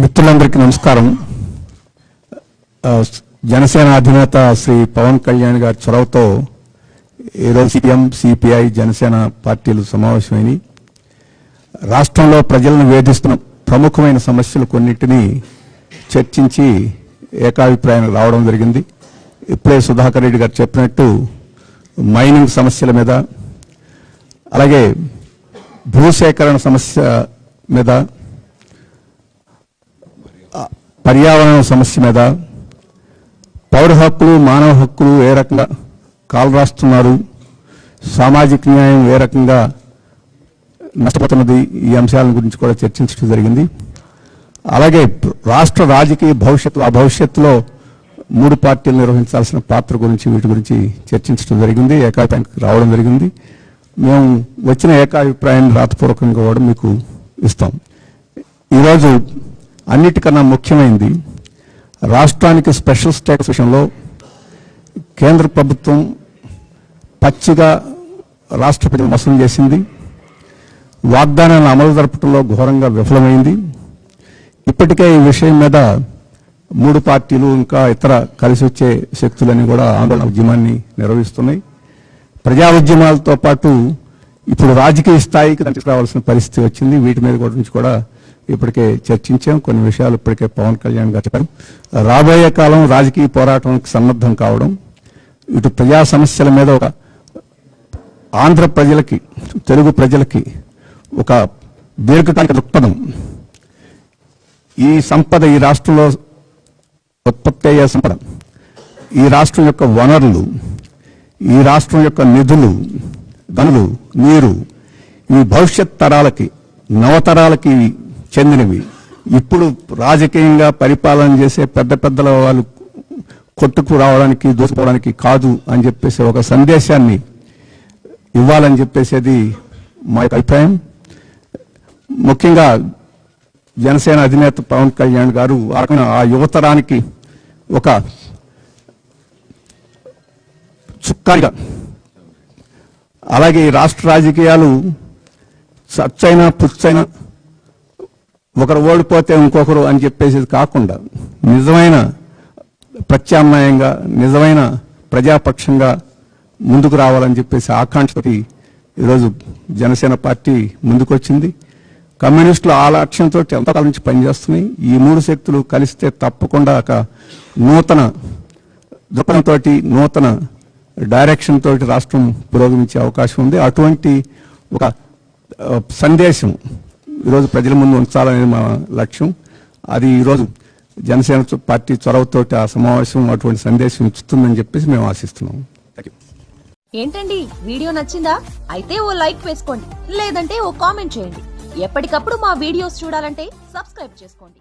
మిత్రులందరికీ నమస్కారం. జనసేన అధినేత శ్రీ పవన్ కళ్యాణ్ గారి చొరవతో ఈరోజు సీఎం సిపిఐ జనసేన పార్టీలు సమావేశమైనవి. రాష్ట్రంలో ప్రజలను వేధిస్తున్న ప్రముఖమైన సమస్యలు కొన్నింటిని చర్చించి ఏకాభిప్రాయం రావడం జరిగింది. ఇప్పుడే సుధాకర్ రెడ్డి గారు చెప్పినట్టు మైనింగ్ సమస్యల మీద అలాగే భూసేకరణ సమస్య మీద పర్యావరణ సమస్య మీద పౌర హక్కులు మానవ హక్కులు ఏ రకంగా కాలరాస్తున్నారు? సామాజిక న్యాయం ఏ రకంగా నష్టపోతున్నది? ఈ అంశాల గురించి కూడా చర్చించడం జరిగింది. అలాగే రాష్ట్ర రాజకీయ భవిష్యత్తు ఆ భవిష్యత్తులో మూడు పార్టీలు నిర్వహించాల్సిన పాత్ర గురించి వీటి గురించి చర్చించడం జరిగింది. ఏకాభిప్రాయానికి రావడం జరిగింది. మేము వచ్చిన ఏకాభిప్రాయాన్ని రాతపూర్వకంగా కూడా మీకు ఇస్తాం. ఈరోజు అన్నిటికన్నా ముఖ్యమైనది రాష్ట్రానికి స్పెషల్ స్టేటస్ విషయంలో కేంద్ర ప్రభుత్వం పచ్చిగా రాష్ట్ర ప్రజలు మోసం చేసింది. వాగ్దానాలను అమలు జరపడంలో ఘోరంగా విఫలమైంది. ఇప్పటికే ఈ విషయం మీద మూడు పార్టీలు ఇంకా ఇతర కలిసి వచ్చే శక్తులని కూడా ఆందోళన ఉద్యమాన్ని నిర్వహిస్తున్నాయి. ప్రజా ఉద్యమాలతో పాటు ఇప్పుడు రాజకీయ స్థాయికి తీసుకురావాల్సిన పరిస్థితి వచ్చింది. వీటి మీద కూడా నుంచి కూడా ఇప్పటికే చర్చించాం. కొన్ని విషయాలు ఇప్పటికే పవన్ కళ్యాణ్ గారు చెప్పారు. రాబోయే కాలం రాజకీయ పోరాటానికి సన్నద్ధం కావడం ఇటు ప్రజా సమస్యల మీద ఒక ఆంధ్ర ప్రజలకి తెలుగు ప్రజలకి ఒక దీర్ఘకాలిక దృక్పథం. ఈ సంపద ఈ రాష్ట్రంలో ఉత్పత్తి అయ్యే సంపద. ఈ రాష్ట్రం యొక్క వనరులు ఈ రాష్ట్రం యొక్క నిధులు గనులు నీరు ఈ భవిష్యత్ తరాలకి నవతరాలకి చెందినవి. ఇప్పుడు రాజకీయంగా పరిపాలన చేసే పెద్ద పెద్దల వాళ్ళు కొట్టుకు రావడానికి దూసుకోవడానికి కాదు అని చెప్పేసి ఒక సందేశాన్ని ఇవ్వాలని చెప్పేసేది మా యొక్క అభిప్రాయం. ముఖ్యంగా జనసేన అధినేత పవన్ కళ్యాణ్ గారు ఆ ఆ యువతరానికి ఒక చుక్కానిగా అలాగే రాష్ట్ర రాజకీయాలు సచ్చైన పుచ్చైన ఒకరు ఓడిపోతే ఇంకొకరు అని చెప్పేసి కాకుండా నిజమైన ప్రత్యామ్నాయంగా నిజమైన ప్రజాపక్షంగా ముందుకు రావాలని చెప్పేసి ఆకాంక్షతోటి ఈరోజు జనసేన పార్టీ ముందుకొచ్చింది. కమ్యూనిస్టులు ఆ లక్ష్యంతో ఎంతకాలం నుంచి పనిచేస్తున్నాయి. ఈ మూడు శక్తులు కలిస్తే తప్పకుండా ఒక నూతన దృక్పథంతో నూతన డైరెక్షన్ తోటి రాష్ట్రం పురోగమించే అవకాశం ఉంది. అటువంటి ఒక సందేశం ఈరోజు ప్రజల ముందు ఉంచాలనేది మా లక్ష్యం. అది ఈరోజు జనసేన పార్టీ చొరవతోటి ఆ సమావేశం అటువంటి సందేశం ఇస్తుందని చెప్పేసి మేము ఆశిస్తున్నాం. ఏంటండి వీడియో నచ్చిందా? అయితే ఓ లైక్ వేసుకోండి లేదంటే ఓ కామెంట్ చేయండి. ఎప్పటికప్పుడు మా వీడియోస్ చూడాలంటే సబ్స్క్రైబ్ చేసుకోండి.